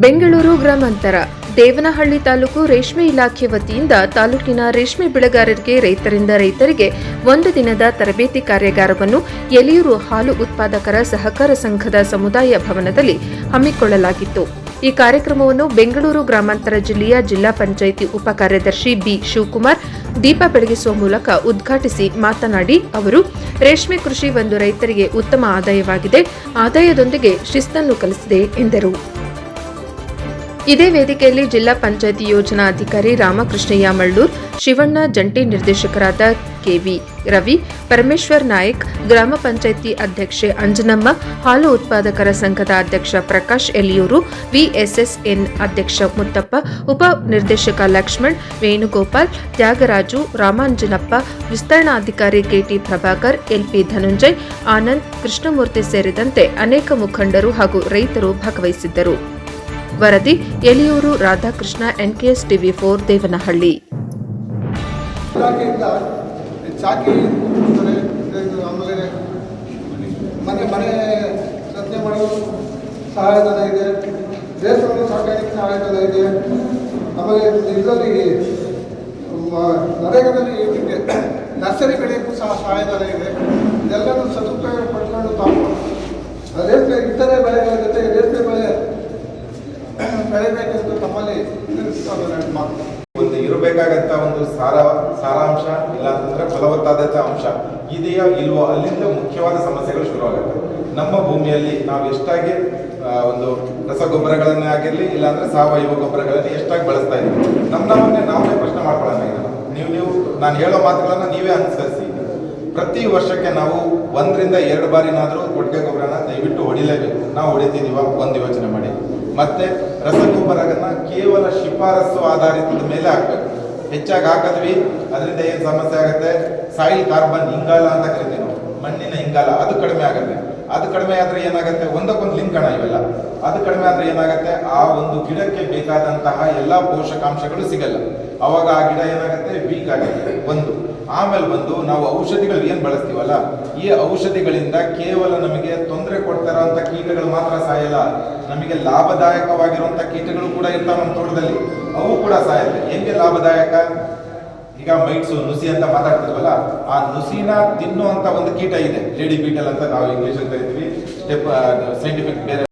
ಬೆಂಗಳೂರು ಗ್ರಾಮಾಂತರ, ದೇವನಹಳ್ಳಿ ತಾಲೂಕು ರೇಷ್ಮೆ ಇಲಾಖೆ ವತಿಯಿಂದ ತಾಲೂಕಿನ ರೇಷ್ಮೆ ಬೆಳೆಗಾರರಿಗೆ ರೈತರಿಂದ ರೈತರಿಗೆ ಒಂದು ದಿನದ ತರಬೇತಿ ಕಾರ್ಯಾಗಾರವನ್ನು ಎಲಿಯೂರು ಹಾಲು ಉತ್ಪಾದಕರ ಸಹಕಾರ ಸಂಘದ ಸಮುದಾಯ ಭವನದಲ್ಲಿ ಹಮ್ಮಿಕೊಳ್ಳಲಾಗಿತ್ತು. ಈ ಕಾರ್ಯಕ್ರಮವನ್ನು ಬೆಂಗಳೂರು ಗ್ರಾಮಾಂತರ ಜಿಲ್ಲೆಯ ಜಿಲ್ಲಾ ಪಂಚಾಯಿತಿ ಉಪ ಕಾರ್ಯದರ್ಶಿ ಬಿ ಶಿವಕುಮಾರ್, ದೀಪ ಬೆಳಗಿಸುವ ಮೂಲಕ ಉದ್ಘಾಟಿಸಿ ಮಾತನಾಡಿ ಅವರು, ರೇಷ್ಮೆ ಕೃಷಿ ಒಂದು ರೈತರಿಗೆ ಉತ್ತಮ ಆದಾಯವಾಗಿದೆ, ಆದಾಯದೊಂದಿಗೆ ಶಿಸ್ತನ್ನು ಕಲಿಸಿದೆ ಎಂದರು. ಇದೇ ವೇದಿಕೆಯಲ್ಲಿ ಜಿಲ್ಲಾ ಪಂಚಾಯತಿ ಯೋಜನಾ ಅಧಿಕಾರಿ ರಾಮಕೃಷ್ಣಯ್ಯ ಮಳ್ಳೂರ್, ಶಿವಣ್ಣ ಜಂಟಿ ನಿರ್ದೇಶಕರಾದ ಕೆವಿ ರವಿ, ಪರಮೇಶ್ವರ್ ನಾಯಕ್, ಗ್ರಾಮ ಪಂಚಾಯಿತಿ ಅಧ್ಯಕ್ಷೆ ಅಂಜನಮ್ಮ, ಹಾಲು ಉತ್ಪಾದಕರ ಸಂಘದ ಅಧ್ಯಕ್ಷ ಪ್ರಕಾಶ್ ಎಲಿಯೂರು ವಿಎಸ್ಎಸ್ಎನ್ ಅಧ್ಯಕ್ಷ ಮುತ್ತಪ್ಪ, ಉಪ ನಿರ್ದೇಶಕ ಲಕ್ಷ್ಮಣ್, ವೇಣುಗೋಪಾಲ್, ತ್ಯಾಗರಾಜು, ರಾಮಾಂಜನಪ್ಪ, ವಿಸ್ತರಣಾಧಿಕಾರಿ ಕೆಟಿ ಪ್ರಭಾಕರ್, ಎಲ್ಪಿ ಧನುಂಜಯ್, ಆನಂದ್, ಕೃಷ್ಣಮೂರ್ತಿ ಸೇರಿದಂತೆ ಅನೇಕ ಮುಖಂಡರು ಹಾಗೂ ರೈತರು ಭಾಗವಹಿಸಿದ್ದರು. ವರದಿ Eliyur Radhakrishna, NKS TV four, Devanahalli. ಮನೆ ಮನೆ ರಚನೆ ಮಾಡಲು ಸಹಾಯಧನ ಇದೆ. ದೇಶವನ್ನು ಇದೆ. ಆಮೇಲೆ ಇದರಲ್ಲಿ, ಮ- ನರೇಗಾದಲ್ಲಿ ಇದಕ್ಕೆ ನರ್ಸರಿ ಬೆಳೆಯಕ್ಕೂ ಸಹ ಸಹಾಯಧನ ಇದೆ. ಇದೆಲ್ಲನೂ ಸದುಪಯೋಗ ಪಡ್ಕೊಂಡು ತಾವು, ಅದೇ ಇತರೆ ಫಲವತ್ತಾದಂಥ ಅಂಶ. ಇದೆಯಾ ಇಲ್ವೋ ಅಲ್ಲಿಂದ ಮುಖ್ಯವಾದ ಸಮಸ್ಯೆಗಳು ಶುರುವಾಗುತ್ತೆ. ನಮ್ಮ ಭೂಮಿಯಲ್ಲಿ ನಾವು ಎಷ್ಟಾಗಿ ಒಂದು ರಸಗೊಬ್ಬರಗಳನ್ನೇ ಆಗಿರಲಿ, ಇಲ್ಲಾಂದ್ರೆ ಸಾವಯವ ಗೊಬ್ಬರಗಳನ್ನ ಎಷ್ಟಾಗಿ ಬಳಸ್ತಾ ಇದ್ದೀವಿ. ನಮ್ಮ ನಮ್ಮನ್ನೇ ನಾವೇ ಪ್ರಶ್ನೆ ಮಾಡ್ಕೊಳ್ಳೋಣ ಈಗ. ನೀವು ನೀವು, ನಾನು ಹೇಳೋ ಮಾತುಗಳನ್ನ ನೀವೇ ಅನುಸರಿಸಿ. ಪ್ರತಿ ವರ್ಷಕ್ಕೆ ನಾವು ಒಂದರಿಂದ ಎರಡು ಬಾರಿನಾದರೂ ಕೊಟ್ಟಿಗೆ ಗೊಬ್ಬರನ ದಯವಿಟ್ಟು ಹೊಡಿಲೇಬೇಕು. ನಾವು ಹೊಡಿತಿದ್ದೀವ, ಒಂದು ಯೋಚನೆ ಮಾಡಿ. ಮತ್ತೆ ರಸಗೊಬ್ಬರಗಳನ್ನ ಕೇವಲ ಶಿಫಾರಸು ಆಧಾರಿತದ ಮೇಲೆ ಹಾಕ್ಬೇಕು. ಹೆಚ್ಚಾಗಿ ಹಾಕಿದ್ವಿ. ಅದರಿಂದ ಏನು ಸಮಸ್ಯೆ ಆಗುತ್ತೆ? ಸಾಯಿಲ್ ಕಾರ್ಬನ್ ಇಂಗಾಲ ಅಂತ ಕರಿತೀವಿ ನಾವು. ಮಣ್ಣಿನ ಇಂಗಾಲ, ಅದು ಕಡಿಮೆ ಆಗುತ್ತೆ. ಅದು ಕಡಿಮೆ ಆದರೆ ಏನಾಗುತ್ತೆ? ಒಂದಕ್ಕೊಂದು ಲಿಂಕ್ ಅಣ್ಣ ಇವೆಲ್ಲ. ಅದು ಕಡಿಮೆ ಆದರೆ ಏನಾಗುತ್ತೆ? ಆ ಒಂದು ಗಿಡಕ್ಕೆ ಬೇಕಾದಂತಹ ಎಲ್ಲ ಪೋಷಕಾಂಶಗಳು ಸಿಗಲ್ಲ. ಅವಾಗ ಆ ಗಿಡ ಏನಾಗುತ್ತೆ? ವೀಕ್ ಆಗುತ್ತೆ. ಒಂದು. ಆಮೇಲೆ ಬಂದು ನಾವು ಔಷಧಿಗಳು ಏನು ಬಳಸ್ತೀವಲ್ಲ, ಈ ಔಷಧಿಗಳಿಂದ ಕೇವಲ ನಮಗೆ ತೊಂದರೆ ಕೊಡ್ತಾ ಇರೋಂಥ ಕೀಟಗಳು ಮಾತ್ರ ಸಾಯಲ್ಲ, ನಮಗೆ ಲಾಭದಾಯಕವಾಗಿರುವಂತ ಕೀಟಗಳು ಕೂಡ ಇರ್ತಾವ ನಮ್ಮ ತೋಟದಲ್ಲಿ. ಅವು ಕೂಡ ಸಾಯಲ್ಲ ಹೆಂಗೆ ಲಾಭದಾಯಕ? ಈಗ ಮೈಟ್ಸು ನುಸಿ ಅಂತ ಮಾತಾಡ್ತಿದ್ವಲ್ಲ, ಆ ನುಸಿನ ತಿನ್ನುವಂತ ಒಂದು ಕೀಟ ಇದೆ. ಲೇಡಿ ಬೀಟಲ್ ಅಂತ ನಾವು ಇಂಗ್ಲಿಷ್ ಅಲ್ಲಿ ಕರಿತೀವಿ. ಸ್ಟೆಪ್ ಸೈಂಟಿಫಿಕ್ ಬೇರೆ